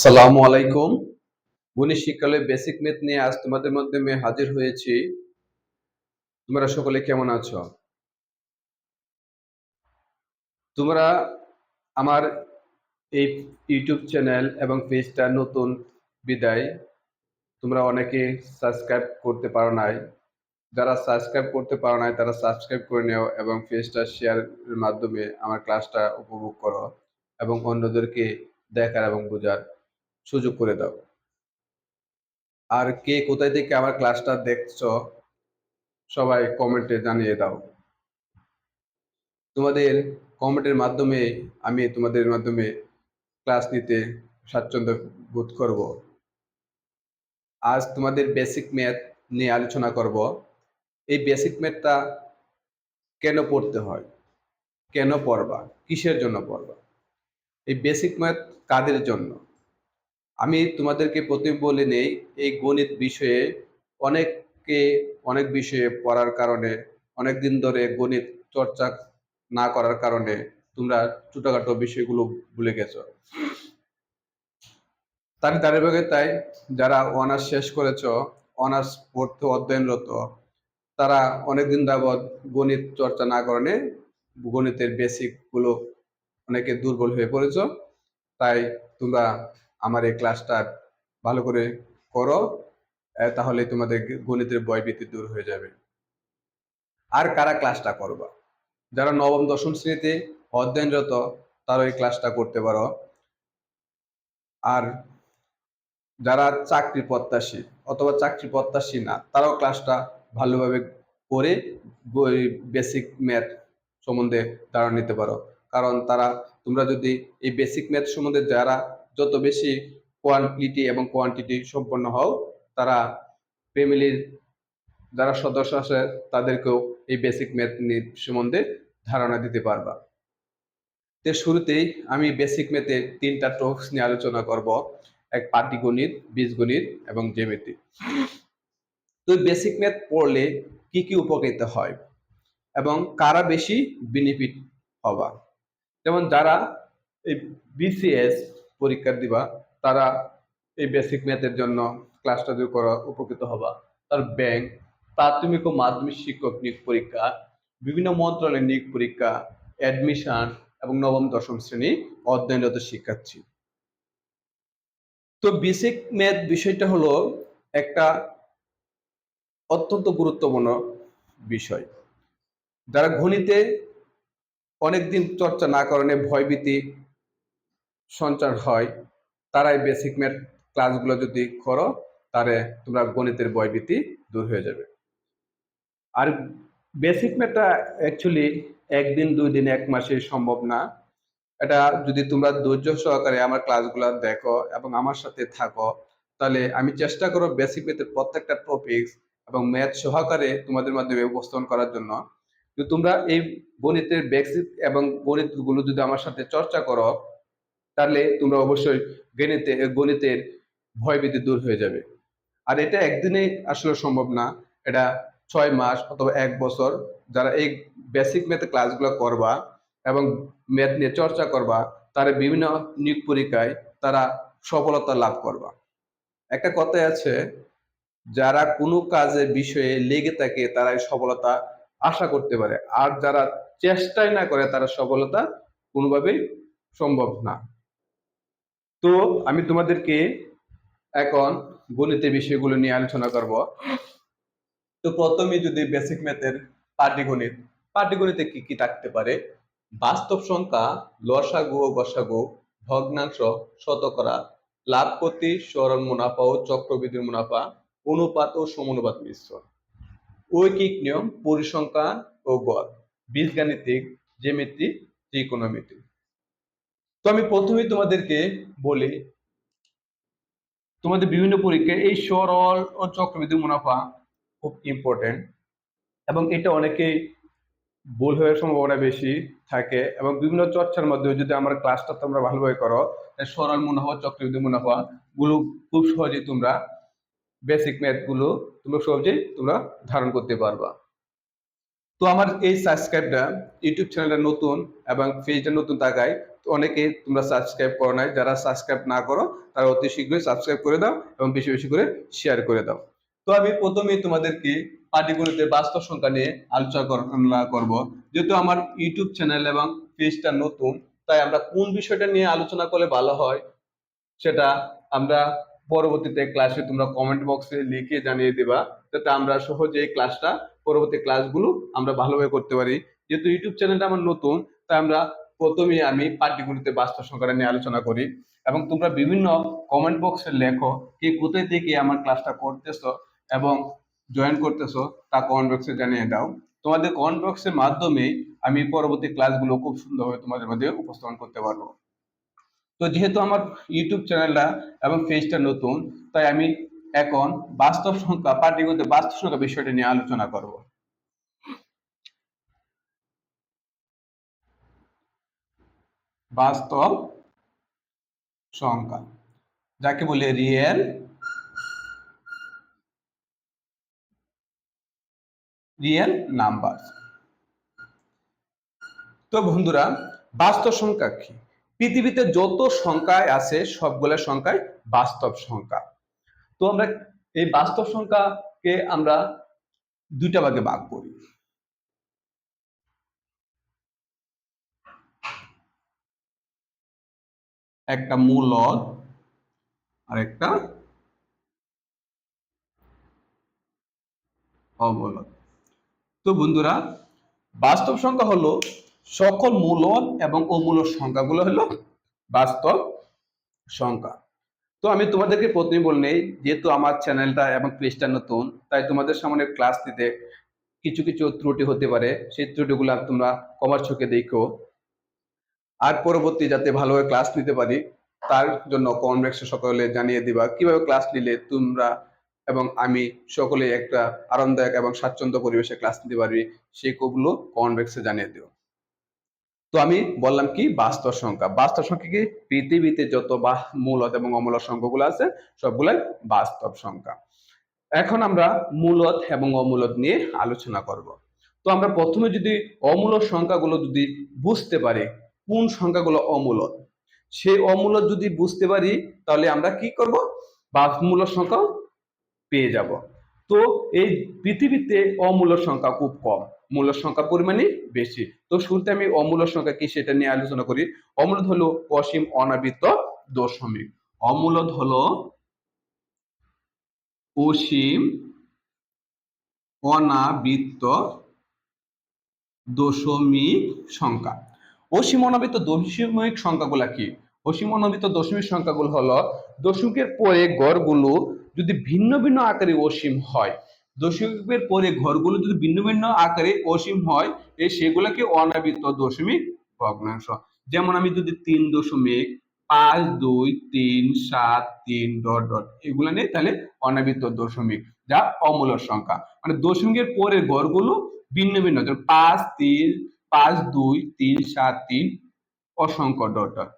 সালামু আলাইকুম। গণিত শিক্ষালয় বেসিক ম্যাথ নিয়ে আজ তোমাদের মাধ্যমে হাজির হয়েছি। তোমরা সকলে কেমন আছো? তোমরা আমার এই ইউটিউব চ্যানেল এবং পেজটা নতুন বিদায়। তোমরা অনেকে সাবস্ক্রাইব করতে পারো নাই। যারা সাবস্ক্রাইব করতে পারো নাই, তারা সাবস্ক্রাইব করে নিও এবং পেজটা শেয়ারের মাধ্যমে আমার ক্লাসটা উপভোগ করো এবং অন্যদেরকে দেখার এবং বোঝার সুযোগ করে দাও। আর কে কোথায় থেকে আমার ক্লাসটা দেখছ, সবাই কমেন্টে জানিয়ে দাও। তোমাদের কমেন্টের মাধ্যমে আমি তোমাদের মাধ্যমে ক্লাস নিতে স্বাচ্ছন্দ্য বোধ করব। আজ তোমাদের বেসিক ম্যাথ নিয়ে আলোচনা করব। এই বেসিক ম্যাথটা কেন পড়তে হয়? কেন পড়বা? কিসের জন্য পড়বা? এই বেসিক ম্যাথ কাদের জন্য? আমি তোমাদেরকে প্রথমে বলে নেই, এই গণিত বিষয়ে অনেককে অনেক বিষয়ে পড়ার কারণে অনেক দিন ধরে গণিত চর্চা না করার কারণে তোমরা ছোটখাটো বিষয়গুলো ভুলে গেছো। তার ধারাবাহিকতায় যারা অনার্স শেষ করেছ, অনার্স পড়তে অধ্যয়নরত, তারা অনেকদিন যাবৎ গণিত চর্চা না কারণে গণিতের বেসিকগুলো অনেকে দুর্বল হয়ে পড়েছ, তাই তোমরা আমার এই ক্লাসটা ভালো করে করো তাহলে তোমাদের গণিতের ভয়ভীতি দূর হয়ে যাবে। আর কারা ক্লাসটা করবা? যারা নবম, দশম শ্রেণীতে অধ্যয়নরত, তারা এই ক্লাসটা করতে পারো। আর যারা চাকরি প্রত্যাশী অথবা চাকরি প্রত্যাশী না, তারাও ক্লাসটা ভালোভাবে করে বেসিক ম্যাথ সম্বন্ধে ধারণা নিতে পারো। কারণ তারা, তোমরা যদি এই বেসিক ম্যাথ সম্বন্ধে যারা যত বেশি কোয়ান্টিটি এবং কোয়ান্টিটি সম্পন্ন হও, তারা ফ্যামিলির যারা সদস্য আছে, তাদেরকেও এই বেসিক ম্যাথ সম্বন্ধে ধারণা দিতে পারবা। তো শুরুতেই আমি বেসিক ম্যাথে তিনটা টপিকস নিয়ে আলোচনা করব। এক পাটিগণিত, বীজগণিত এবং জ্যামিতি তো বেসিক ম্যাথ পড়লে কি কি উপকৃত হয় এবং কারা বেশি বেনিফিট হবা? যেমন যারা এই বিসিএস পরীক্ষা দিবা, তারা এই বেসিক ম্যাথের জন্য ক্লাসটা যদি করা, উপকৃত হবা। তার ব্যাংক প্রাথমিক ও মাধ্যমিক শিক্ষক নিয়োগ পরীক্ষা, বিভিন্ন মন্ত্রণালয়ের নিয়োগ পরীক্ষা অ্যাডমিশন এবং নবম, দশম শ্রেণি অধ্যয়নরত শিক্ষার্থী। তো বেসিক ম্যাথ বিষয়টা হলো একটা অত্যন্ত গুরুত্বপূর্ণ বিষয়। যারা গণিতে অনেকদিন চর্চা না কারণে ভয়ভীতি সঞ্চার হয়, তারাই বেসিক ম্যাথ ক্লাসগুলো যদি করো, তাহলে তোমরা গণিতের ভয়ভীতি দূর হয়ে যাবে। আর বেসিক ম্যাথটা অ্যাকচুয়ালি একদিন দুই দিন এক মাসে সম্ভব না। এটা যদি তোমরা ধৈর্য সহকারে আমার ক্লাসগুলো দেখো এবং আমার সাথে থাকো, তাহলে আমি চেষ্টা করো বেসিক ম্যাথের প্রত্যেকটা টপিকস এবং ম্যাথ সহকারে তোমাদের মাধ্যমে উপস্থাপন করার জন্য। তোমরা এই গণিতের বেসিক এবং গণিতগুলো যদি আমার সাথে চর্চা করো তাহলে তোমরা অবশ্যই গণিতে, গণিতের ভয়ভীতি দূর হয়ে যাবে। আর এটা একদিনে আসলে সম্ভব না। এটা ছয় মাস অথবা এক বছর যারা এই বেসিক ম্যাথ ক্লাসগুলো করবা এবং ম্যাথ নিয়ে চর্চা করবা, তারা বিভিন্ন নিয়োগ পরীক্ষায় তারা সফলতা লাভ করবা। একটা কথাই আছে, যারা কোনো কাজের বিষয়ে লেগে থাকে তারাই সফলতা আশা করতে পারে। আর যারা চেষ্টাই না করে তারা সফলতা কোনোভাবেই সম্ভব না। তো আমি তোমাদেরকে এখন গণিতের বিষয়গুলো নিয়ে আলোচনা করব। তো প্রথমে যদি বেসিক ম্যাথের পাটিগণিত, পাটিগণিতে কি কি থাকতে পারে? বাস্তব সংখ্যা, লসাগু ও গসাগু, ভগ্নাংশ, শতকরা লাভ ক্ষতি সরল মুনাফা ও চক্রবৃদ্ধির মুনাফা, অনুপাত ও সমানুপাত মিশ্রণ। ঐকিক নিয়ম, পরিসংখ্যান ও গড়, বীজগাণিতিক জ্যামিতি ত্রিকোণমিতি তো আমি প্রথমেই তোমাদেরকে বলি, তোমাদের বিভিন্ন পরীক্ষায় এই সরল ও চক্রবৃদ্ধি মুনাফা খুব ইম্পর্টেন্ট এবং এটা অনেকেই ভুল হওয়ার সম্ভাবনা বেশি থাকে এবং বিভিন্ন চর্চার মাধ্যমে যদি আমার ক্লাসটা তোমরা ভালোভাবে করো সরল মুনাফা চক্রবৃদ্ধি মুনাফা গুলো খুব সহজেই তোমরা বেসিক ম্যাথগুলো তোমরা সহজেই তোমরা ধারণ করতে পারবা। তো আমার এই সাবস্ক্রাইবটা ইউটিউব চ্যানেলটা নতুন এবং পেজটা নতুন থাকায় অনেকে তোমরা সাবস্ক্রাইব করো নাই। যারা সাবস্ক্রাইব না করো, তারা অতি শীঘ্রই সাবস্ক্রাইব করে দাও এবং বেশি বেশি করে শেয়ার করে দাও। তো আমি প্রথমেই তোমাদেরকে পাটিগণিতের বাস্তব সংখ্যা নিয়ে আলোচনা করব। যেহেতু আমার ইউটিউব চ্যানেল এবং পেজটা নতুন, তাই আমরা কোন বিষয়টা নিয়ে আলোচনা করলে ভালো হয় সেটা আমরা পরবর্তীতে ক্লাসে তোমরা কমেন্ট বক্সে লিখে জানিয়ে দিবা। যাতে আমরা সহজে এই ক্লাসটা পরবর্তী ক্লাসগুলো আমরা ভালোভাবে করতে পারি। যেহেতু ইউটিউব চ্যানেলটা আমার নতুন, তাই আমরা প্রথমেই আমি পাটিগণিতে বাস্তব সংখ্যাটা নিয়ে আলোচনা করি। এবং তোমরা বিভিন্ন কমেন্ট বক্সে লেখো কে কোথায় থেকে আমার ক্লাসটা করতেছো এবং জয়েন করতেছো তা কমেন্ট বক্সে জানিয়ে দাও। তোমাদের কমেন্ট বক্সের মাধ্যমে আমি পরবর্তী ক্লাসগুলো খুব সুন্দরভাবে তোমাদের মধ্যে উপস্থাপন করতে পারব। তো যেহেতু আমার ইউটিউব চ্যানেলটা এবং পেজটা নতুন, তাই আমি এখন বাস্তব সংখ্যা পাটিগণিতে বাস্তব সংখ্যা বিষয়টা নিয়ে আলোচনা করব। বাস্তব সংখ্যা, যাকে বলে রিয়েল রিয়েল নাম্বার তো বন্ধুরা, বাস্তব সংখ্যা কি? পৃথিবীতে যত সংখ্যায় আছে, সবগুলো সংখ্যায় বাস্তব সংখ্যা। তো আমরা এই বাস্তব সংখ্যাকে আমরা দুইটা ভাগে ভাগ করি। একটা মূলদ আর একটা অমূলদ তো বন্ধুরা, বাস্তব সংখ্যা হলো সকল মূলদ এবং অমূলদ সংখ্যাগুলো হলো বাস্তব সংখ্যা। তো আমি তোমাদেরকে প্রথমে বললে যেহেতু আমার চ্যানেলটা এবং পেজটা নতুন, তাই তোমাদের সামনে ক্লাস দিতে কিছু কিছু ত্রুটি হতে পারে। সেই ত্রুটিগুলো তোমরা কমার চোখে দেখো। আর পরবর্তী যাতে ভালোভাবে ক্লাস নিতে পারি, তার জন্য কনভেক্সে সকলে জানিয়ে দিবা কীভাবে ক্লাস নিলে তোমরা এবং আমি সকলে একটা আরামদায়ক এবং স্বাচ্ছন্দ্য পরিবেশে ক্লাস নিতে পারবি সেগুলো কনভেক্সে জানিয়ে দিও। তো আমি বললাম কি, বাস্তব সংখ্যা। বাস্তব সংখ্যা কি? পৃথিবীতে যত বা মূলত এবং অমূলত সংখ্যাগুলো আছে সবগুলাই বাস্তব সংখ্যা। এখন আমরা মূলত এবং অমূলত নিয়ে আলোচনা করব। তো আমরা প্রথমে যদি অমূলত সংখ্যাগুলো যদি বুঝতে পারি, কোন সংখ্যাগুলো অমূলত? সেই অমূলত যদি বুঝতে পারি, তাহলে আমরা কি করব? বা মূলত সংখ্যা পেয়ে যাব। তো এই পৃথিবীতে অমূলত সংখ্যা খুব কম। মূল সংখ্যা পরিমাণে বেশি। তো শুরুতে আমি অমূল সংখ্যা কি সেটা নিয়ে আলোচনা করি। অমূলদ হলো অসীম অনাবৃত দশমিক। অমূলদ হলো অসীম অনাবৃত্ত দশমিক সংখ্যা। অসীম অনাবৃত দশমিক সংখ্যাগুলা কি? অসীম অনাবৃত দশমিক সংখ্যাগুলো হলো দশমিকের পরে গড়গুলো যদি ভিন্ন ভিন্ন আকারে অসীম হয়, দশমিকের পরে ঘরগুলো যদি ভিন্ন ভিন্ন আকারে অসীম হয় এই সেগুলোকে অনাবৃত দশমিক ভগ্নাংশ। যেমন আমি যদি তিন দশমিক পাঁচ দুই তিন সাত তিন ডট ডট এগুলো নেই তাহলে অনাবৃত দশমিক, যা অমূলক সংখ্যা। মানে দশমিকের পরের ঘরগুলো ভিন্ন ভিন্ন পাঁচ তিন, পাঁচ দুই, তিন সাত তিন, অসংখ্য ডট ডট।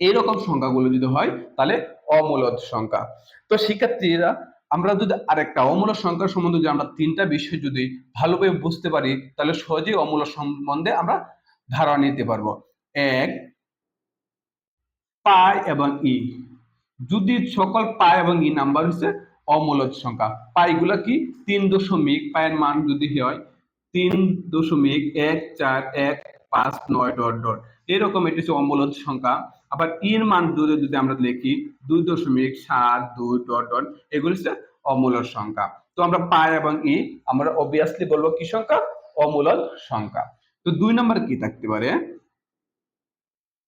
এইরকম সংখ্যাগুলো যদি হয়, তাহলে অমূলক সংখ্যা। তো শিক্ষার্থীরা, আমরা যদি আরেকটা অমূলক সংখ্যার সম্বন্ধে যদি আমরা তিনটা বিষয় যদি ভালোভাবে বুঝতে পারি, তাহলে সহজেই অমূলক সম্বন্ধে আমরা ধারণা নিতে পারব। এক, পাই এবং ই। যদি সকল পাই এবং ই নাম্বার হচ্ছে অমূলক সংখ্যা। পাইগুলা কি? তিন দশমিক পায়ের মান যদি হয়, তিন দশমিক এক চার এক পাঁচ নয় ডট ডট। এরকম এটি হচ্ছে অমূলক সংখ্যা। আবার ইর মান যদি যদি আমরা লিখি দুই দশমিক সাত দুই ডট ডট, এগুলি হচ্ছে অমূলক সংখ্যা। তো আমরা পাই এবং ই, আমরা অবভিয়াসলি বলব কি সংখ্যা? অমূলক সংখ্যা। তো দুই নম্বর কি থাকতে পারে?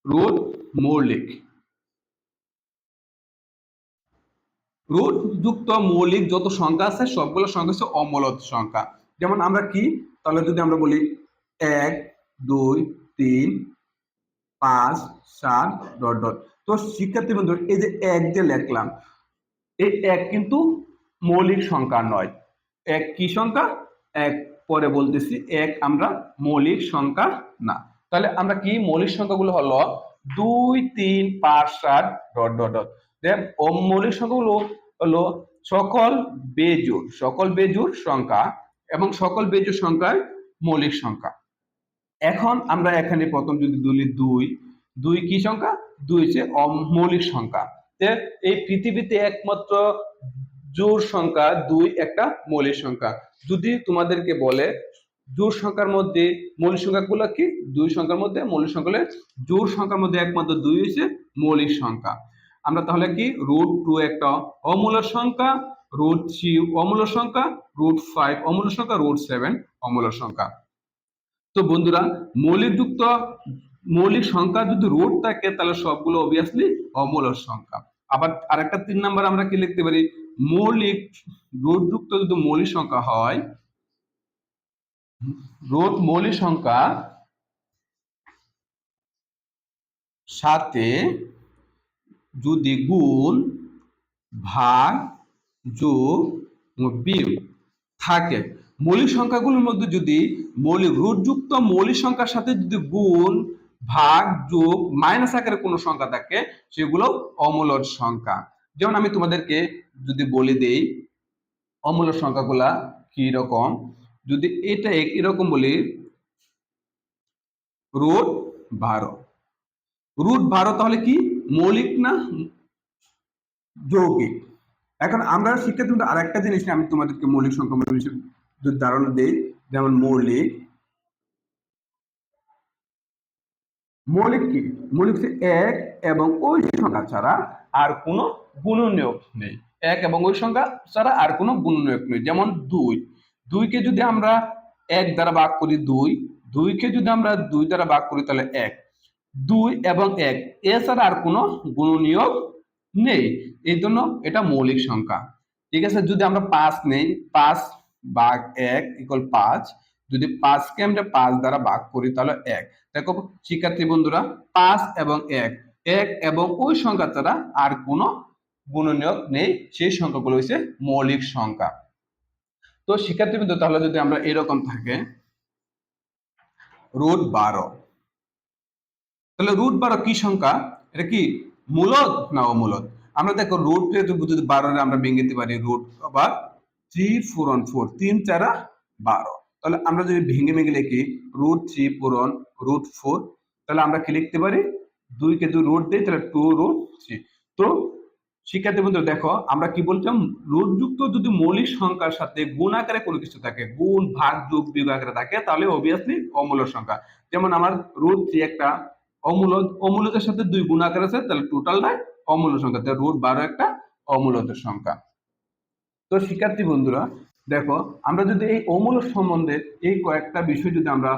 রুট মৌলিক। রুট যুক্ত মৌলিক যত সংখ্যা আছে, সবগুলো সংখ্যা হচ্ছে অমূলক সংখ্যা। যেমন আমরা কি? তাহলে যদি আমরা বলি এক, দুই, তিন পাঁচ, সাত ডট ডট তো শিক্ষার্থী বন্ধু এই যে এক যে লেখলাম, এই এক কিন্তু মৌলিক সংখ্যা নয়। এক কি সংখ্যা? এক। পরে বলতেছি, এক আমরা মৌলিক সংখ্যা না। তাহলে আমরা কি মৌলিক সংখ্যাগুলো হলো দুই, তিন, পাঁচ, সাত ডট ডট ডট মৌলিক সংখ্যাগুলো হলো সকল বেজুর সকল বেজুর সংখ্যা এবং সকল বেজুর সংখ্যায় মৌলিক সংখ্যা। এখন আমরা এখানে প্রথম যদি দুলি দুই দুই কি সংখ্যা? দুই হচ্ছে মৌলিক সংখ্যা। এই পৃথিবীতে একমাত্র জোর সংখ্যা দুই, একটা মৌলিক সংখ্যা। যদি তোমাদেরকে বলে জোর সংখ্যার মধ্যে মৌলিক সংখ্যাগুলো কি? দুই সংখ্যার মধ্যে মৌলিক সংখ্যা জোর সংখ্যার মধ্যে একমাত্র দুই হচ্ছে মৌলিক সংখ্যা। আমরা তাহলে কি? রুট টু একটা অমূল্য সংখ্যা, রুট থ্রি অমূল্য সংখ্যা, রুট ফাইভ অমূল্য সংখ্যা, রুট সেভেন অমূল্য সংখ্যা। তো বন্ধুরা, মৌলিকযুক্ত, মৌলিক সংখ্যা যদি রুট থাকে, তাহলে সবগুলো অবভিয়াসলি অমূল্য সংখ্যা। আবার আরেকটা তিন নাম্বার আমরা কি লিখতে পারি? মৌলিক রুটযুক্ত যদি মৌলিক সংখ্যা হয় রুট মৌলিক সংখ্যা সাথে যদি গুণ, ভাগ, যোগ, বিয়োগ থাকে। মৌলিক সংখ্যাগুলোর মধ্যে যদি মৌলিক রুটযুক্ত মৌলিক সংখ্যার সাথে যদি গুণ, ভাগ, যোগ মাইনাস আকারে কোনো সংখ্যা থাকে, সেগুলো অমূলদ সংখ্যা। যেমন আমি তোমাদেরকে যদি বলে দেই অমূল্য সংখ্যাগুলা কি রকম? যদি এটা এরকম বলি রুট বারো। রুট বারো তাহলে কি? মৌলিক না যৌগিক? এখন আমরা শিক্ষার্থী আর একটা জিনিস আমি তোমাদেরকে মৌলিক সংখ্যা যদি ধারণা দিই, যেমন মৌলিক। মৌলিক কি? মৌলিক এক এবং ওই সংখ্যা ছাড়া আর কোনো গুণনীয়ক নেই। এক এবং ওই সংখ্যা ছাড়া আর কোনো গুণনীয়ক নেই, যেমন দুই। দুইকে যদি আমরা এক দ্বারা ভাগ করি দুই, দুইকে যদি আমরা দুই দ্বারা ভাগ করি তাহলে এক। দুই এবং এক এছাড়া আর কোনো গুণনীয়ক নেই। এই জন্য এটা মৌলিক সংখ্যা। ঠিক আছে, যদি আমরা পাঁচ নেই, পাঁচ ভাগ এক ইকুয়াল পাঁচ। যদি পাঁচকে আমরা পাঁচ দ্বারা ভাগ করি, তাহলে এক। দেখো, শিক্ষার্থী বন্ধুরা, পাঁচ এবং এক। এক এবং ওই সংখ্যা ছাড়া আর কোনো গুণনীয়ক নেই। সেই সংখ্যাগুলো হচ্ছে মৌলিক সংখ্যা। তো শিক্ষার্থী বিন্দু তাহলে যদি আমরা এরকম থাকে রুট বারো। তাহলে রুট বারো কি সংখ্যা? এটা কি মূলত না অমূলত? আমরা দেখো রুট যদি বারো আমরা ভেঙে দিতে পারি রুট আবার থ্রি ফোর অন ফোর তিন চারা বারো। তাহলে আমরা যদি ভেঙে ভেঙে লিখি রুট থ্রি ফোর পূরণ রুট ফোর তাহলে আমরা কি লিখতে পারি? দুইকে যদি রুট দিই, তাহলে টু রুট থ্রি তো শিক্ষার্থী বন্ধু, দেখো, আমরা কি বলছিলাম রুটযুক্ত যদি মৌলিক সংখ্যার সাথে গুণ আকারে কোনো কিছু থাকে, গুণ, ভাগ, যোগ, বিয়োগ আকারে থাকে, তাহলে অবভিয়াসলি অমূল্য সংখ্যা। যেমন আমার রুট থ্রি একটা অমূল্য অমূল্যদের সাথে দুই গুণ আকার আছে, তাহলে টোটালটাই অমূল্য সংখ্যা। তাহলে রুট বারো একটা অমূল্যদের সংখ্যা। তো শিক্ষার্থী বন্ধুরা, দেখো, আমরা যদি এই অমূল্য সম্বন্ধে এই কয়েকটা বিষয় যদি আমরা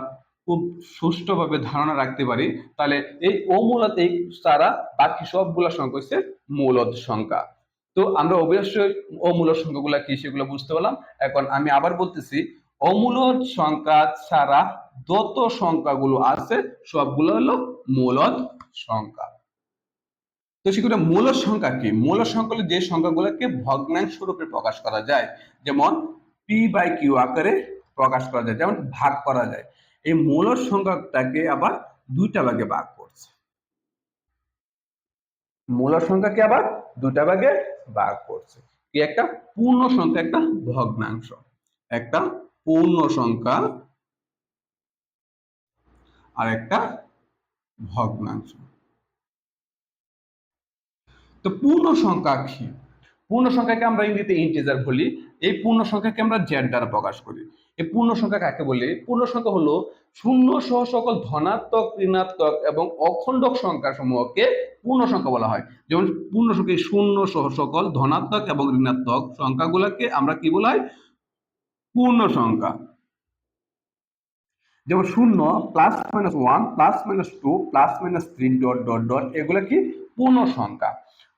খুব সুষ্ঠুভাবে ধারণা রাখতে পারি, তাহলে এই অমূলত এই ছাড়া বাকি সবগুলো সংখ্যা হচ্ছে মূলত সংখ্যা। তো আমরা অবশ্যই অমূলত সংখ্যাগুলো কি সেগুলো বুঝতে পারলাম। এখন আমি আবার বলতেছি অমূলত সংখ্যা ছাড়া যত সংখ্যাগুলো আছে, সবগুলো হলো মূলত সংখ্যা। তো সেগুলো মূল সংখ্যা কি? মূল সংখ্যা যে সংখ্যাগুলোকে ভগ্নাংশ রূপে প্রকাশ করা যায়। যেমন পি বাই কিউ আকারে প্রকাশ করা যায়, যেমন ভাগ করা যায়। এই মূল সংখ্যাটাকে আবার দুইটা ভাগে ভাগ করছে। মূল সংখ্যাকে আবার দুটা ভাগে ভাগ করছে। কি একটা? পূর্ণ সংখ্যা, একটা ভগ্নাংশ। একটা পূর্ণ সংখ্যা আর একটা ভগ্নাংশ। তো পূর্ণ সংখ্যা কি? পূর্ণ সংখ্যাকে আমরা ইংরেজিতে ইন্টিজার বলি। এই পূর্ণ সংখ্যাকে আমরা দ্বারা প্রকাশ করি। এই পূর্ণ সংখ্যা কাকে বলি? পূর্ণ সংখ্যা হলো শূন্য সহ সকল ধনাত্মক, ঋণাত্মক এবং অখণ্ডক সংখ্যা সমূহকে পূর্ণ সংখ্যা বলা হয়। যেমন পূর্ণ সংখ্যা শূন্য সহ সকল ধনাত্মক এবং ঋণাত্মক সংখ্যাগুলোকে আমরা কি বলা হয়? পূর্ণ সংখ্যা যেমন শূন্য plus minus one plus minus two plus minus three dot dot dot এগুলো কি? পূর্ণ সংখ্যা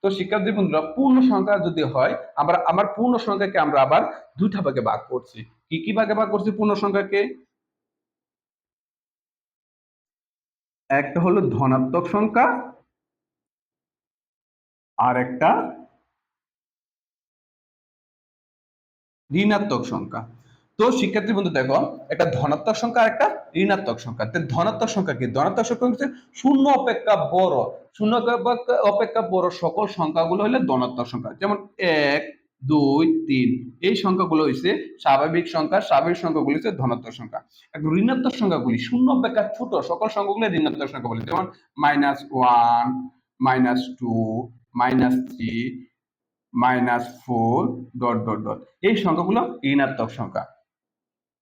তো শিক্ষার্থী বন্ধুরা, পূর্ণ সংখ্যা যদি হয়, আমরা, আমার পূর্ণ সংখ্যাকে আমরা আবার দুইটা ভাগে ভাগ করছি। কি কি ভাগে ভাগ করছি পূর্ণ সংখ্যাকে? একটা হলো ধনাত্মক সংখ্যা, আর একটা ঋণাত্মক সংখ্যা। তো শিক্ষার্থী বন্ধু, দেখো, একটা ধনাত্মক সংখ্যা আর একটা ঋণাত্মক সংখ্যা। ধনাত্মক সংখ্যা কি? ধনাত্মক সংখ্যা হচ্ছে শূন্য অপেক্ষা বড়। শূন্য অপেক্ষা বড় সকল সংখ্যাগুলো হলে ধনাত্মক সংখ্যা। যেমন এক, দুই, তিন, এই সংখ্যাগুলো হচ্ছে স্বাভাবিক সংখ্যা, স্বাভাবিক সংখ্যাগুলো হচ্ছে ধনাত্মক সংখ্যা। এখন ঋণাত্মক সংখ্যাগুলি, শূন্য অপেক্ষা ছোট, সকল সংখ্যাগুলো ঋণাত্মক সংখ্যা বলে। যেমন minus one minus two minus three minus four dot dot dot এই সংখ্যাগুলো ঋণাত্মক সংখ্যা।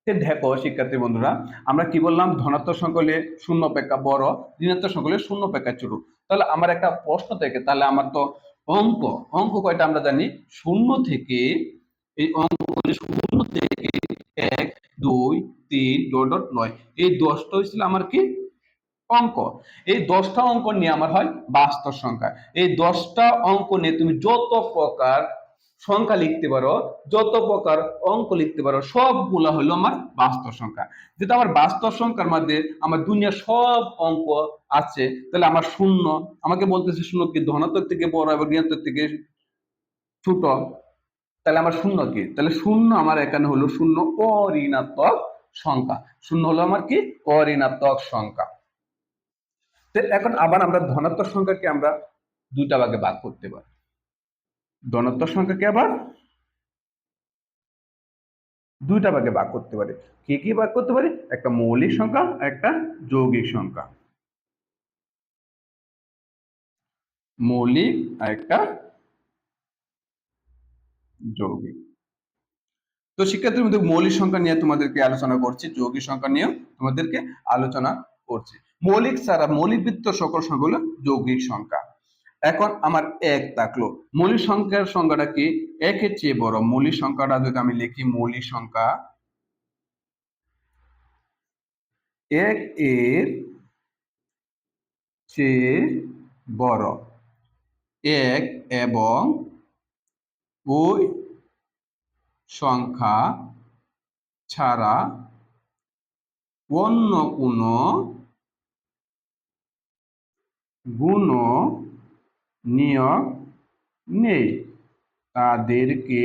দেখো শিক্ষার্থী বন্ধুরা, আমরা কি বললাম? ধনাত্মক হলে শূন্য অপেক্ষা বড়, ঋণাত্মক হলে শূন্য অপেক্ষা ছোট তাহলে আমার একটা প্রশ্ন থেকে, তাহলে আমার তো অঙ্ক অঙ্ক কয়টা আমরা জানি? শূন্য থেকে, এই অঙ্ক শূন্য থেকে এক, দুই, তিন, ডট ডট, নয়। এই দশটা হয়েছিল আমার কি? অঙ্ক। এই দশটা অঙ্ক নিয়ে আমার হয় বাস্তব সংখ্যা। এই দশটা অঙ্ক নিয়ে তুমি যত প্রকার সংখ্যা লিখতে পারো, যত প্রকার অঙ্ক লিখতে পারো, সবগুলা হলো আমার বাস্তব সংখ্যা। যেটা আমার বাস্তব সংখ্যার মধ্যে আমার দুনিয়ার সব অঙ্ক আছে, তাহলে আমার শূন্য, আমাকে বলতেছে শূন্য কি ধনাত্মক থেকে বড় এবং ঋণাত্মক থেকে ছোট, তাহলে আমার শূন্য কি? তাহলে শূন্য আমার এখানে হলো শূন্য অঋণাত্মক সংখ্যা। শূন্য হলো আমার কি? অঋণাত্মক সংখ্যা। এখন আবার আমরা ধনাত্মক সংখ্যাকে আমরা দুইটা ভাগে ভাগ করতে পারি। ধনাত্মক সংখ্যাকে আবার? দুইটা ভাগে ভাগ করতে পারি। কি কি ভাগ করতে পারি? একটা মৌলিক সংখ্যা, একটা যৌগিক সংখ্যা। মৌলিক আর একটা যৌগিক। তো শিক্ষার্থীর মধ্যে মৌলিক সংখ্যা নিয়ে তোমাদেরকে আলোচনা করছি, যৌগিক সংখ্যা নিয়ে তোমাদেরকে আলোচনা করছি। মৌলিক ছাড়া মৌলিক বৃত্ত সকল সংখ্যা যৌগিক সংখ্যা। এখন আমার এক থাকল মৌলিক সংখ্যার সংখ্যাটা কি? একের চেয়ে বড় মৌলিক সংখ্যাটা যদি আমি লিখি, মৌলিক সংখ্যা এক এর চেয়ে বড়। এক এবং ওই সংখ্যা ছাড়া অন্য কোনো গুণ নিয়োগ নেই তাদেরকে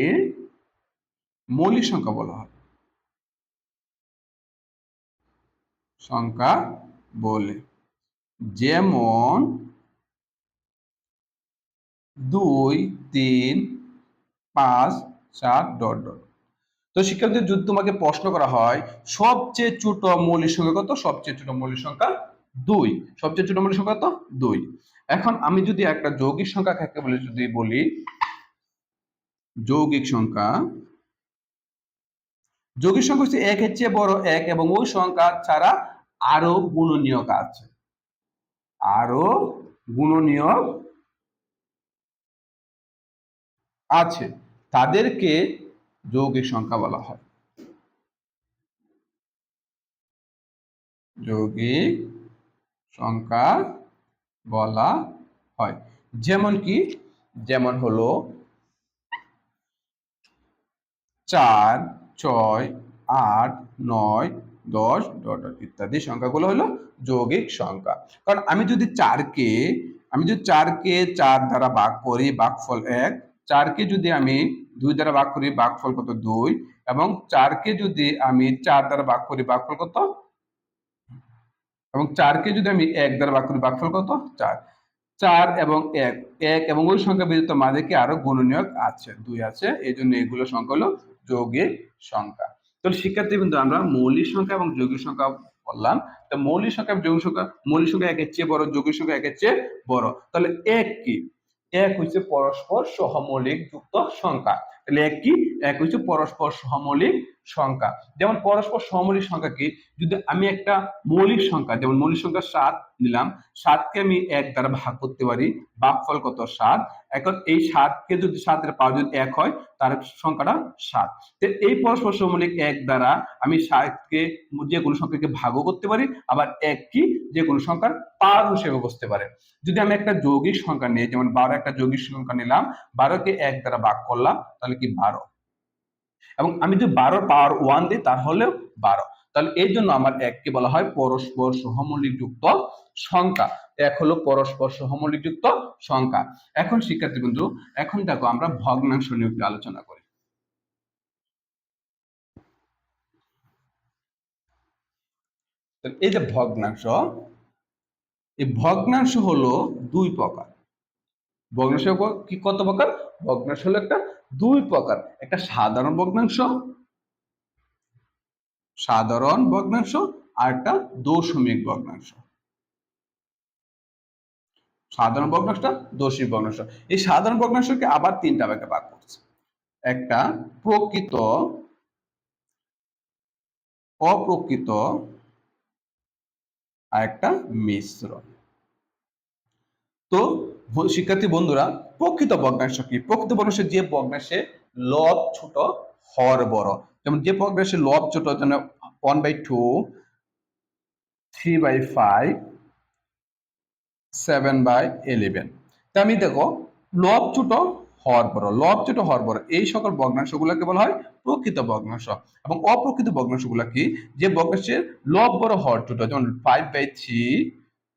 মৌলিক সংখ্যা বলা হয়। সংখ্যা বলে। যেমন দুই, তিন, পাঁচ চার ডট ডট। তো শিক্ষার্থী, যদি তোমাকে প্রশ্ন করা হয়, সবচেয়ে ছোট মৌলিক সংখ্যা কত? সবচেয়ে ছোট মৌলিক সংখ্যা দুই। সবচেয়ে ছোট মৌলিক সংখ্যা কত? দুই। এখন আমি যদি একটা যৌগিক সংখ্যা কাকে বলে, যদি বলি যৌগিক সংখ্যা যৌগিক সংখ্যা হচ্ছে একের চেয়ে বড় এক এবং ওই সংখ্যা ছাড়া আরও গুণনীয়ক আছে। আরও গুণনীয়ক আছে। তাদেরকে যৌগিক সংখ্যা বলা হয়। যৌগিক সংখ্যা বলা হয়। যেমন কি? যেমন হলো চার, ছয়, আট, নয়, দশ ডট ইত্যাদি সংখ্যাগুলো হলো যৌগিক সংখ্যা। কারণ আমি যদি চারকে, আমি যদি চারকে চার দ্বারা ভাগ করি, ভাগফল এক, চারকে যদি আমি দুই দ্বারা ভাগ করি, ভাগফল কত? দুই, এবং চারকে যদি আমি চার দ্বারা ভাগ করি, ভাগফল কত? এবং চারকে যদি আমি এক দ্বারা ভাগ করি, ভাগফল কত? চার। চার এবং এক। এক এবং ওই সংখ্যা মাঝে আরও গুণনীয়ক আছে? দুই আছে। এই জন্য এগুলো সংখ্যা হলো যৌগিক সংখ্যা। তো শিক্ষার্থী কিন্তু আমরা মৌলিক সংখ্যা এবং যৌগিক সংখ্যা বললাম। তো মৌলিক সংখ্যা এবং যৌগিক সংখ্যা, মৌলিক সংখ্যা একের চেয়ে বড়, যৌগিক সংখ্যা একের চেয়ে বড়। তাহলে এক কি? এক হচ্ছে পরস্পর সহমৌলিক যুক্ত সংখ্যা। তাহলে এক কি? এক হচ্ছে পরস্পর সহমৌলিক সংখ্যা। যেমন পরস্পর সহমৌলিক সংখ্যা কি? যদি আমি একটা মৌলিক সংখ্যা, যেমন মৌলিক সংখ্যা সাত নিলাম, সাতকে আমি এক দ্বারা ভাগ করতে পারি ভাগফল কত? সাত। এখন এই সাতকে যদি সাতের পাওয়া যদি এক হয়, তার সংখ্যাটা সাত। এই পরস্পর সমলিক এক দ্বারা আমি সাতকে যে কোনো সংখ্যাকে ভাগও করতে পারি, আবার এক কি যে কোনো সংখ্যার পার হিসেবে বসতে পারে। যদি আমি একটা যৌগিক সংখ্যা নিই, যেমন বারো একটা যৌগিক সংখ্যা নিলাম, বারোকে এক দ্বারা ভাগ করলাম, তাহলে কি বারো? এবং আমি যদি বারোর পাওয়ার ওয়ান দিই তাহলেও বারো। তাহলে এই জন্য আমার এককে বলা হয় পরস্পর সহমৌলিক যুক্ত সংখ্যা। এক হলো পরস্পর সহমৌলিক যুক্ত সংখ্যা। এখন শিক্ষার্থী বন্ধু, এখন দেখো আমরা ভগ্নাংশ নিয়ে একটু আলোচনা করি। এই যে ভগ্নাংশ, এই ভগ্নাংশ হলো দুই প্রকার। ভগ্নাংশ কি কত প্রকার? ভগ্নাংশ হলো একটা দুই প্রকার। একটা সাধারণ ভগ্নাংশ সাধারণ ভগ্নাংশ, আর একটা দশমিক ভগ্নাংশ। সাধারণ ভগ্নাংশটা দশমিক ভগ্নাংশ। এই সাধারণ ভগ্নাংশকে আবার তিনটা ভাগে ভাগ করছে। একটা প্রকৃত, অপ্রকৃত, আর একটা মিশ্র তো শিক্ষার্থী বন্ধুরা, প্রকৃত ভগ্নাংশ কি প্রকৃত ভগ্নাংশ যে ভগ্নাংশে লব ছোট, হর বড়। যেমন যে ভগ্নাংশে লব ছোট যেন one by two three by five seven by eleven তা আমি দেখো, লব ছোট, হর বড়। লব ছোট, হর বড়। এই সকল ভগ্নাংশগুলোকে বলা হয় প্রকৃত ভগ্নাংশ এবং অপ্রকৃত ভগ্নাংশগুলো কি? যে ভগ্নাংশের লব বড়, হর ছোট, যেমন five by three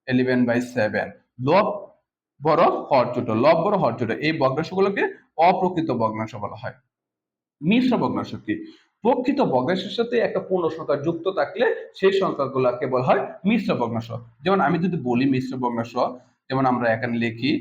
eleven by seven লব বড় হর ছোট লব বড় হর ছোট এই ভগ্নাংশগুলোকে অপ্রকৃত ভগ্নাংশ বলা হয়। মিশ্র ভগ্নাংশ কি? প্রকৃত ভগ্নাংশের সাথে একটা পূর্ণ সংখ্যা যুক্ত থাকলে সেই সংখ্যাগুলোকে বলা হয় মিশ্র ভগ্নাংশ যেমন আমি যদি বলি মিশ্র ভগ্নাংশ যেমন আমরা এখানে লিখি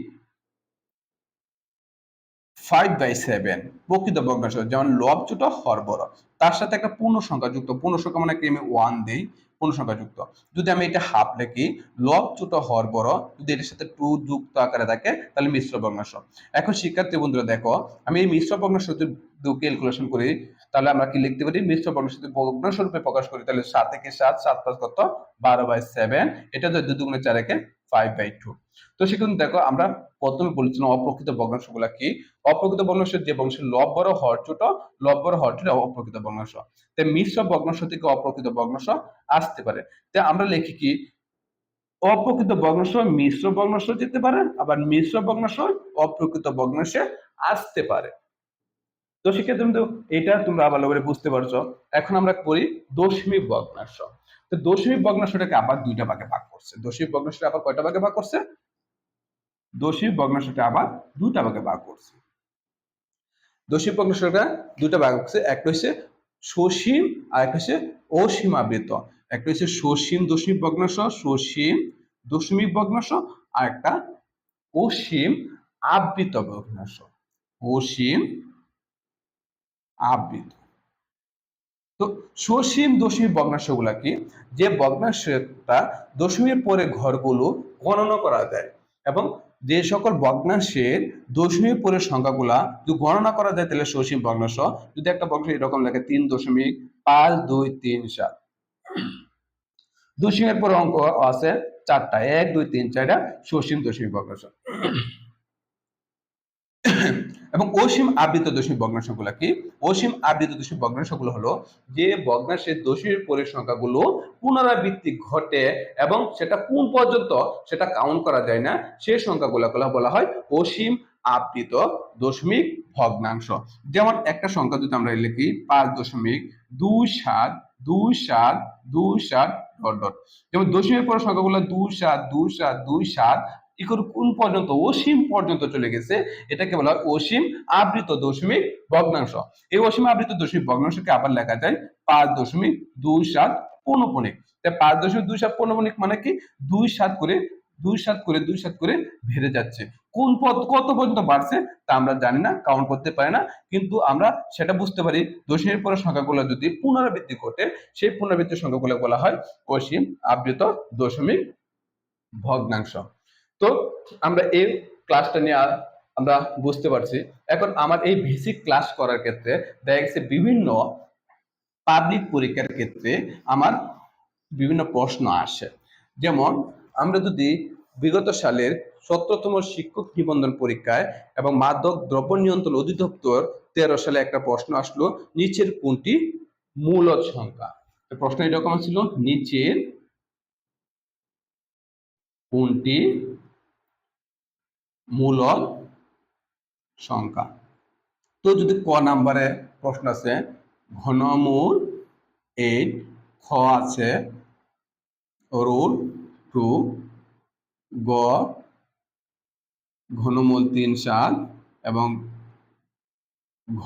ফাইভ বাই সেভেন প্রকৃত ভগ্নাংশ যেমন লব ছোট হর বড়। তার সাথে একটা পূর্ণ সংখ্যা যুক্ত, পূর্ণ সংখ্যা মানে কি? আমি ওয়ান দিই পূর্ণ সংখ্যা যুক্ত। যদি আমি এটা হাফ লিখি লব ছোট বড় যদি এটার সাথে টু যুক্ত আকারে থাকে, তাহলে মিশ্র ভগ্নাংশ। এখন শিক্ষার্থী বন্ধুরা দেখো, আমি এই মিশ্র ভগ্নাংশ যদি ক্যালকুলেশন করি, তাহলে আমরা কি লিখতে পারি? মিশ্র ভগ্নাংশ যদি রূপে প্রকাশ করি, তাহলে সাত একে সাত সাত পাঁচ কত? বারো বাই সেভেন এটা যদি দুগুণে চার একে ফাইভ বাই টু তো সেখানে দেখো আমরা প্রথমে বলেছিলাম অপ্রকৃত ভগ্নাংশগুলো কি? অপ্রকৃত ভগ্নাংশ যে বংশ লব বড় হর ছোট, লব বড় হর ছোট, অপ্রকৃত ভগ্নাংশ। তাই মিশ্র ভগ্নাংশ থেকে অপ্রকৃত ভগ্নাংশ আসতে পারে। তাই আমরা লিখি কি? অপ্রকৃত ভগ্নাংশ মিশ্র ভগ্নাংশ যেতে পারে, আবার মিশ্র ভগ্নাংশ অপ্রকৃত ভগ্নাংশে আসতে পারে। তো সেক্ষেত্রে এটা তোমরা করে বুঝতে পারছ। এখন আমরা করি দশমিক ভগ্নাংশ। তো দশমিক ভগ্নাংশটাকে আবার দুইটা ভাগে ভাগ করছে। দশমিক ভগ্নাংশটা আবার কয়টা ভাগে ভাগ করছে? দশমিক ভগ্নাংশটা আবার দুটা ভাগে ভাগ করছে। দশমিক ভগ্নাংশটা দুটা ভাগ করছে একটা হচ্ছে সসীম আর একটা হচ্ছে অসীমাবৃত। একটা হচ্ছে সসীম দশমিক ভগ্নাংশ, সসীম দশমিক ভগ্নাংশ আর একটা অসীম আবৃত ভগ্নাংশ। অসীম আবৃত। তো সসীম দশমিক ভগ্নাংশগুলা কি? যে ভগ্নাংশটা দশমীর পরে ঘরগুলো গণনা করা যায় এবং যে সকল ভগ্নাংশের দশমীর পরে সংখ্যাগুলা যদি গণনা করা যায়, তাহলে সসীম ভগ্নাংশ। যদি একটা ভগ্নাংশ এরকম লাগে তিন দশমিক পাঁচ দুই তিন সাত। দশমিকের পরে অঙ্ক আছে চারটা, এক, দুই, তিন, চারটা সসীম দশমিক ভগ্নাংশ। এবং অসীম আবৃত দশমিক ভগ্নাংশগুলো কি? অসীম আবৃত দশমিক ভগ্নাংশগুলো হলো যে ভগ্নাংশের দশমিক পরের সংখ্যাগুলো পুনরাবৃত্তি ঘটে এবং সেটা কোন পর্যন্ত সেটা কাউন্ট করা যায় না সেই সংখ্যাগুলোকে বলা হয় অসীম আবৃত দশমিক ভগ্নাংশ। যেমন একটা সংখ্যা যদি আমরা লিখি পাঁচ দশমিক দুই সাত দুই সাত দুই সাত, ডট ডট। যেমন দশমিক পরের সংখ্যাগুলো দুই সাত দুই সাত দুই সাত কি কোন পর্যন্ত? অসীম পর্যন্ত চলে গেছে। এটাকে বলা হয় অসীম আবৃত দশমিক ভগ্নাংশ। এই অসীম আবৃত দশমিক ভগ্নাংশকে আবার লেখা যায় পাঁচ দশমিক দুই সাত পৌনপণিক তাই পাঁচ দশমিক দুই সাত পৌনপণিক মানে কি? দুই সাত করে, দুই সাত করে, দুই সাত করে বেড়ে যাচ্ছে। কোন পদ কত পর্যন্ত বাড়ছে তা আমরা জানি না কাউন্ট করতে পারি না। কিন্তু আমরা সেটা বুঝতে পারি দশমিক পরের সংখ্যাগুলো যদি পুনরাবৃত্তি ঘটে, সেই পুনরাবৃত্তির সংখ্যাগুলো বলা হয় অসীম আবৃত দশমিক ভগ্নাংশ। তো আমরা এই ক্লাসটা নিয়ে আমরা বুঝতে পারছি। এখন আমার এই বেসিক ক্লাস করার ক্ষেত্রে দেখা গেছে বিভিন্ন পাবলিক পরীক্ষার ক্ষেত্রে আমার বিভিন্ন প্রশ্ন আসে। যেমন, আমরা যদি বিগত সালের সতেরোতম শিক্ষক নিবন্ধন পরীক্ষায় এবং মাদক দ্রব্য নিয়ন্ত্রণ অধিদপ্তর তেরো সালে একটা প্রশ্ন আসলো, নিচের কোনটি মূলদ সংখ্যা? প্রশ্ন এরকম ছিল, নিচের কোনটি মূলদ সংখ্যা। তো যদি ক নাম্বারে প্রশ্ন আছে, ঘনমূল এইট খ আছে, রুট টু গ, ঘনমূল তিন সাত এবং ঘ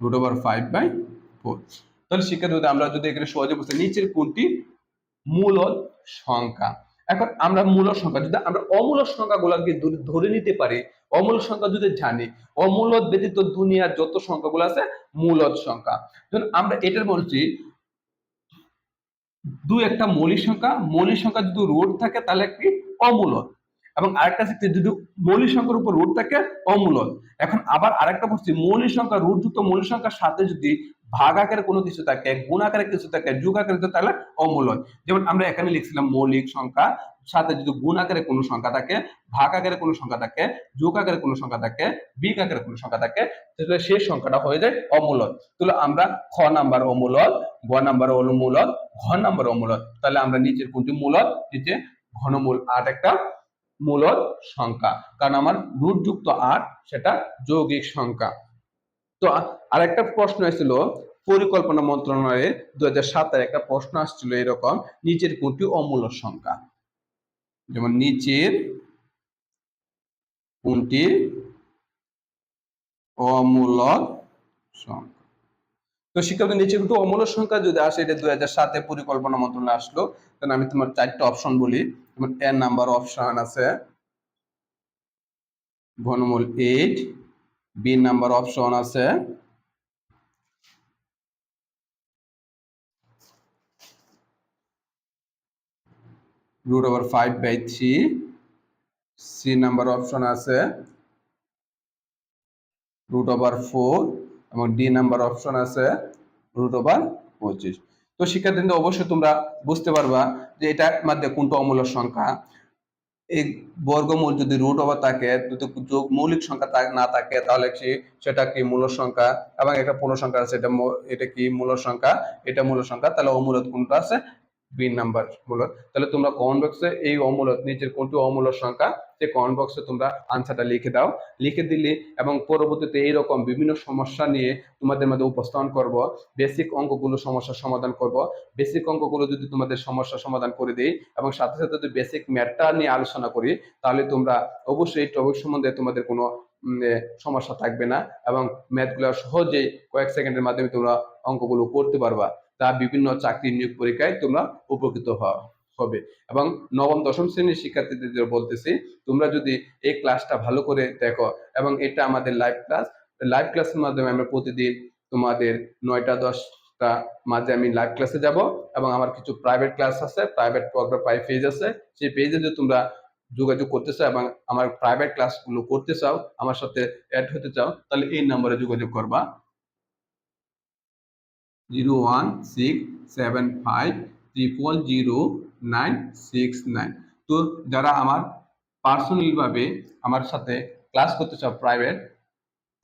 root over five by four তাহলে শিক্ষার্থী আমরা যদি এখানে সহজে বুঝতে নিচের কোনটি মূলদ সংখ্যা? এখন আমরা মূল সংখ্যা, যদি আমরা অমূল সংখ্যাগুলোকে ধরে- নিতে পারি, অমূল সংখ্যা যদি জানি অমূলত ব্যতীত দুনিয়ার যত সংখ্যাগুলো আছে মূলদ সংখ্যা। যেমন আমরা এটার বলছি, দু একটা মৌলিক সংখ্যা মৌলিক সংখ্যা যদি রোড থাকে তাহলে একটি অমূলদ এবং আরেকটা হচ্ছে যদি মৌলিক সংখ্যার উপর রুট থাকে অমূলদ এখন আবার আরেকটা বলছি, মৌলিক সংখ্যা রুট যুক্ত মৌলিক সংখ্যার সাথে যদি ভাগ আকারে কোনো কিছু থাকে, গুণ আকারে কিছু থাকে, যুগ আকারে কিছু তাহলে অমূলদ যেমন আমরা এখানে লিখছিলাম মৌলিক সংখ্যা, সাথে যদি গুণ আকারে কোনো সংখ্যা থাকে, ভাগ আকারে কোনো সংখ্যা থাকে, যোগ আকারে কোনো সংখ্যা থাকে, বিগ আকারে কোনো সংখ্যা থাকে, তাহলে সেই সংখ্যাটা হয়ে যায় অমূলদ তাহলে আমরা খ নাম্বার অমূলদ গ নাম্বার অমূলদ ঘ নাম্বার অমূলদ তাহলে আমরা নিচের কোনটি মূলদ নিচে ঘনমূল আট একটা মূলদ সংখ্যা। কারণ আমার রুট যুক্ত আট, সেটা যৌগিক সংখ্যা। তো আ- আরেকটা প্রশ্ন এসেছিল, পরিকল্পনা মন্ত্রণালয়ে দু হাজার সাতের একটা প্রশ্ন আসছিল এরকম নিচের কোনটি অমূল্য সংখ্যা? যেমন নিচের কোনটি অমূল্য সংখ্যা? তো শিক্ষার্থী নিচে দুটো অমূল্য সংখ্যা যদি আসে, এটা দুই হাজার সাতে পরিকল্পনা মন্ত্রণালয় আসলো, তাহলে আমি তোমার চারটা অপশন বলি। যেমন এর নাম্বার অপশন আছে, ঘনমূল এইট বি নাম্বার অপশন আছে root over five by three C number option আছে। রুট ওভার ফোর এবং ডি নাম্বার অপশন আছে রুট ওভার পঁচিশ। তো শিক্ষার্থীদের অবশ্যই তোমরা বুঝতে পারবা যে এটার মধ্যে কোনটা অমূল্য সংখ্যা। এই বর্গমূল যদি রুট ওভার থাকে যোগ মৌলিক সংখ্যা না থাকে, তাহলে সেটা কি মূল সংখ্যা? এবং একটা পূর্ণ সংখ্যা আছে, এটা এটা কি মূল সংখ্যা? এটা মূল সংখ্যা, তাহলে অমূলত কোনটা আছে? বি নাম্বার মূলত তাহলে তোমরা কমেন্ট বক্সে এই অমূলত নিচের কোনটি অমূল্য সংখ্যা, সেই কমেন্ট বক্সে তোমরা আনসারটা লিখে দাও। লিখে দিলে এবং পরবর্তীতে এইরকম বিভিন্ন সমস্যা নিয়ে তোমাদের মধ্যে উপস্থাপন করব। বেসিক অঙ্কগুলো সমস্যার সমাধান করব। বেসিক অঙ্কগুলো যদি তোমাদের সমস্যার সমাধান করে দিই এবং সাথে সাথে যদি বেসিক ম্যাথটা নিয়ে আলোচনা করি, তাহলে তোমরা অবশ্যই এই টপিক সম্বন্ধে তোমাদের কোনো সমস্যা থাকবে না এবং ম্যাথগুলো সহজেই কয়েক সেকেন্ডের মাধ্যমে তোমরা অঙ্কগুলো করতে পারবা। তা বিভিন্ন চাকরি নিয়োগ পরীক্ষায় তোমরা উপকৃত হওয়া হবে। এবং নবম, দশম শ্রেণির শিক্ষার্থীদের বলতেছি, তোমরা যদি এই ক্লাসটা ভালো করে দেখো এবং এটা আমাদের লাইভ ক্লাস লাইভ ক্লাসের মাধ্যমে আমরা প্রতিদিন তোমাদের নয়টা, দশটা মাঝে আমি লাইভ ক্লাসে যাব এবং আমার কিছু প্রাইভেট ক্লাস আছে প্রাইভেট প্রোগ্রাম পাই পেজ আছে, সেই পেজে যদি তোমরা যোগাযোগ করতে চাও এবং আমার প্রাইভেট ক্লাসগুলো করতে চাও, আমার সাথে অ্যাড হতে চাও, তাহলে এই নম্বরে যোগাযোগ করবা। Zero one six seven five triple zero nine six nine. তো যারা আমার পার্সোনালি ভাবে আমার সাথে ক্লাস করতে চাও প্রাইভেট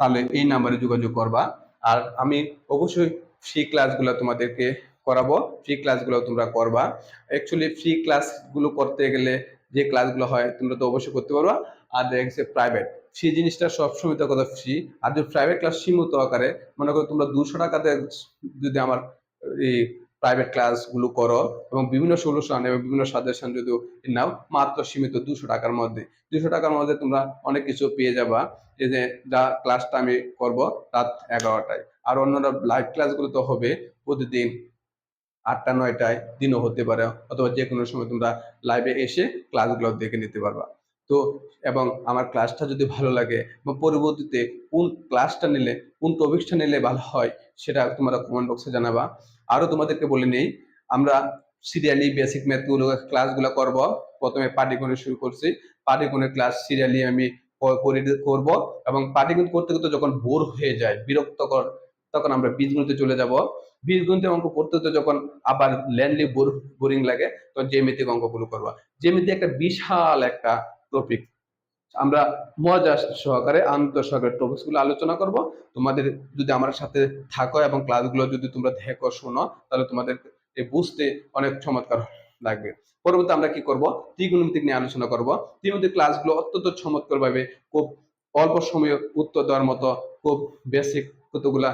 তাহলে এই নাম্বারে যোগাযোগ করবা। আর আমি অবশ্যই ফ্রি ক্লাসগুলো তোমাদেরকে করাবো। ফ্রি ক্লাসগুলো তোমরা করবা। অ্যাকচুয়ালি ফ্রি ক্লাসগুলো করতে গেলে যে ক্লাসগুলো হয় তোমরা তো অবশ্যই করতে পারবা। আর দেখছে প্রাইভেট সেই জিনিসটা সবসময় কথা ফ্রি আর যদি প্রাইভেট ক্লাস সীমিত আকারে, মনে করো তোমরা দুশো টাকাতে যদি আমার এই প্রাইভেট ক্লাসগুলো করো এবং বিভিন্ন সলিউশন এবং বিভিন্ন সাজেশন যদি নাও, মাত্র সীমিত দুশো টাকার মধ্যে। দুশো টাকার মধ্যে তোমরা অনেক কিছু পেয়ে যাবা। এই যে যা ক্লাসটা আমি করব রাত এগারোটায়। আর অন্যান্য লাইভ ক্লাসগুলো তো হবে প্রতিদিন আটটা, নয়টায়, দিনও হতে পারে। অথবা যে কোনো সময় তোমরা লাইভে এসে ক্লাসগুলো দেখে নিতে পারবা। তো, এবং আমার ক্লাসটা যদি ভালো লাগে বা পরবর্তীতে কোন ক্লাসটা নিলে, কোন টপিকসটা নিলে ভালো হয়, সেটা তোমরা কমেন্ট বক্সে জানাবা। আরও তোমাদেরকে বলে নেই, আমরা সিরিয়ালি বেসিক ম্যাথগুলো ক্লাসগুলো করব। প্রথমে পাটিগণিত শুরু করছি। পাটিগণিত ক্লাস সিরিয়ালি আমি করব। এবং পাটিগণিত করতে করতে যখন বোর হয়ে যায় বিরক্তকর তখন আমরা বীজগণিতে চলে যাব। বীজগণিতের অঙ্ক করতে করতে যখন আবার ল্যান্ডলি বোর বোরিং লাগে, তখন জ্যামিতিক অঙ্কগুলো করবা। জ্যামিতি একটা বিশাল একটা টপিক আমরা মজা সহকারে, আনন্দ সহকারে টপিকসগুলো আলোচনা করব। তোমাদের যদি আমার সাথে থাকো এবং ক্লাসগুলো যদি তোমরা দেখো, শোনো, তাহলে তোমাদের বুঝতে অনেক চমৎকার লাগবে। পরবর্তী আমরা কি করব? ত্রিগুণমিতিক নিয়ে আলোচনা করব। ত্রিগুণমিতিক ক্লাসগুলো অত্যন্ত চমৎকার ভাবে খুব অল্প সময়ে উত্তর দেওয়ার মতো খুব বেসিক কতগুলা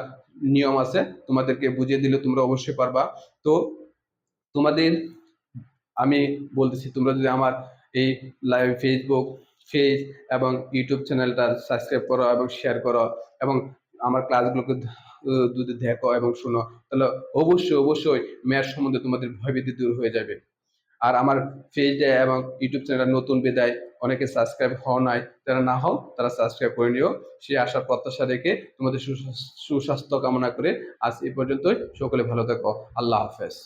নিয়ম আছে, তোমাদেরকে বুঝিয়ে দিলে তোমরা অবশ্যই পারবা। তো তোমাদের, আমি বলতেছি, তোমরা যদি আমার এই লাইভ ফেসবুক পেজ এবং ইউটিউব চ্যানেলটা সাবস্ক্রাইব করো এবং শেয়ার করো এবং আমার ক্লাসগুলোকে যদি দেখো এবং শোনো। তাহলে অবশ্যই অবশ্যই ম্যাথ সম্বন্ধে তোমাদের ভয়ভীতি দূর হয়ে যাবে। আর আমার পেজ এবং ইউটিউব চ্যানেলটা নতুন বিদায়, অনেকে সাবস্ক্রাইব হওয়া নাই, যারা না হও, তারা সাবস্ক্রাইব করে নিও। সেই আশার প্রত্যাশা রেখে তোমাদের সুস্বাস্থ্য কামনা করে আজ এই পর্যন্তই। সকলে ভালো থাকো। আল্লাহ হাফেজ।